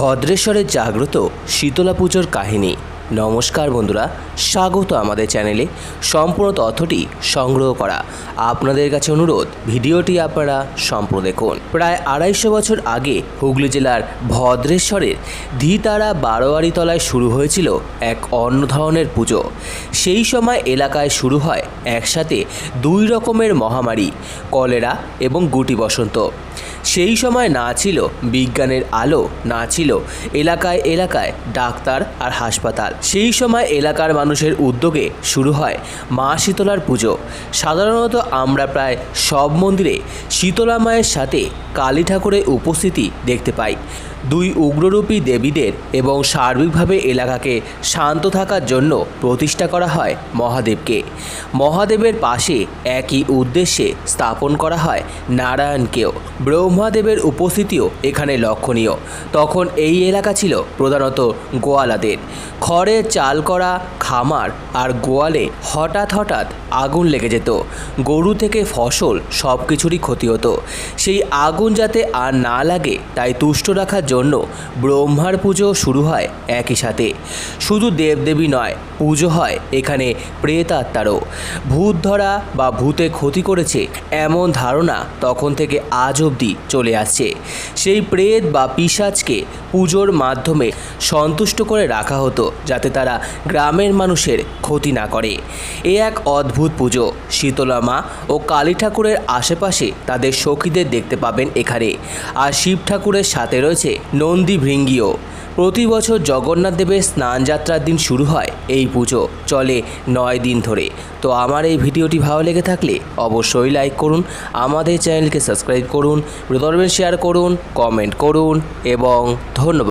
ভদ্রেশ্বরের জাগ্রত শীতলা পুজোর কাহিনী। নমস্কার বন্ধুরা, স্বাগত আমাদের চ্যানেলে। সম্পূর্ণ তথ্যটি সংগ্রহ করা আপনাদের কাছে অনুরোধ, ভিডিওটি আপনারা সম্পূর্ণ দেখুন। প্রায় আড়াইশো বছর আগে হুগলি জেলার ভদ্রেশ্বরের ধিতারা বারোয়ারি তলায় শুরু হয়েছিল এক অন্য ধরনের পুজো। সেই সময় এলাকায় শুরু হয় একসাথে দুই রকমের মহামারী, কলেরা এবং গুটি বসন্ত। সেই সময় না ছিল বিজ্ঞানের আলো, না ছিল এলাকায় এলাকায় ডাক্তার আর হাসপাতাল। সেই সময় এলাকার মানুষের উদ্যোগে শুরু হয় মা শীতলার পুজো। সাধারণত আমরা প্রায় সব মন্দিরে শীতলা মায়ের সাথে কালী ঠাকুরের উপস্থিতি দেখতে পাই। দুই উগ্ররূপী দেবীদের এবং সার্বিকভাবে এলাকাকে শান্ত থাকার জন্য প্রতিষ্ঠা করা হয় মহাদেবকে। মহাদেবের পাশে একই উদ্দেশ্যে স্থাপন করা হয় নারায়ণকেও। ব্রহ্মাদেবের উপস্থিতিও এখানে লক্ষণীয়। তখন এই এলাকা ছিল প্রধানত গোয়ালাদের। খড়ের চাল করা, খামার আর গোয়ালে হঠাৎ হঠাৎ আগুন লেগে যেত। গরু থেকে ফসল সব কিছুরই ক্ষতি হতো। সেই আগুন যাতে আর না লাগে, তাই তুষ্ট রাখার জন্য ব্রহ্মার পুজো শুরু হয় একই সাথে। শুধু দেবদেবী নয়, পুজো হয় এখানে প্রেতাত্মারও। ভূত ধরা বা ভূতে ক্ষতি করেছে এমন ধারণা তখন থেকে আজ অবধি চলে আসছে। সেই প্রেত বা পিসাজকে পুজোর মাধ্যমে সন্তুষ্ট করে রাখা হতো। যাতে তারা গ্রামের মানুষের ক্ষতি না করে। এ এক অদ্ভুত পুজো। শীতলা মা ও কালী ঠাকুরের আশেপাশে তাদের সখীদের দেখতে পাবেন এখানে। আর শিব ঠাকুরের সাথে রয়েছে নন্দী ভৃঙ্গিও। প্রতি বছর জগন্নাথ দেবের স্নান যাত্রার দিন শুরু হয় এই পুজো। চলে নয় দিন ধরে। তো আমার এই ভিডিওটি ভালো লেগে থাকলে অবশ্যই লাইক করুন, আমাদের চ্যানেলকে সাবস্ক্রাইব করুন প্রদর্বেন শেয়ার করুন, কমেন্ট করুন এবং ধন্যবাদ।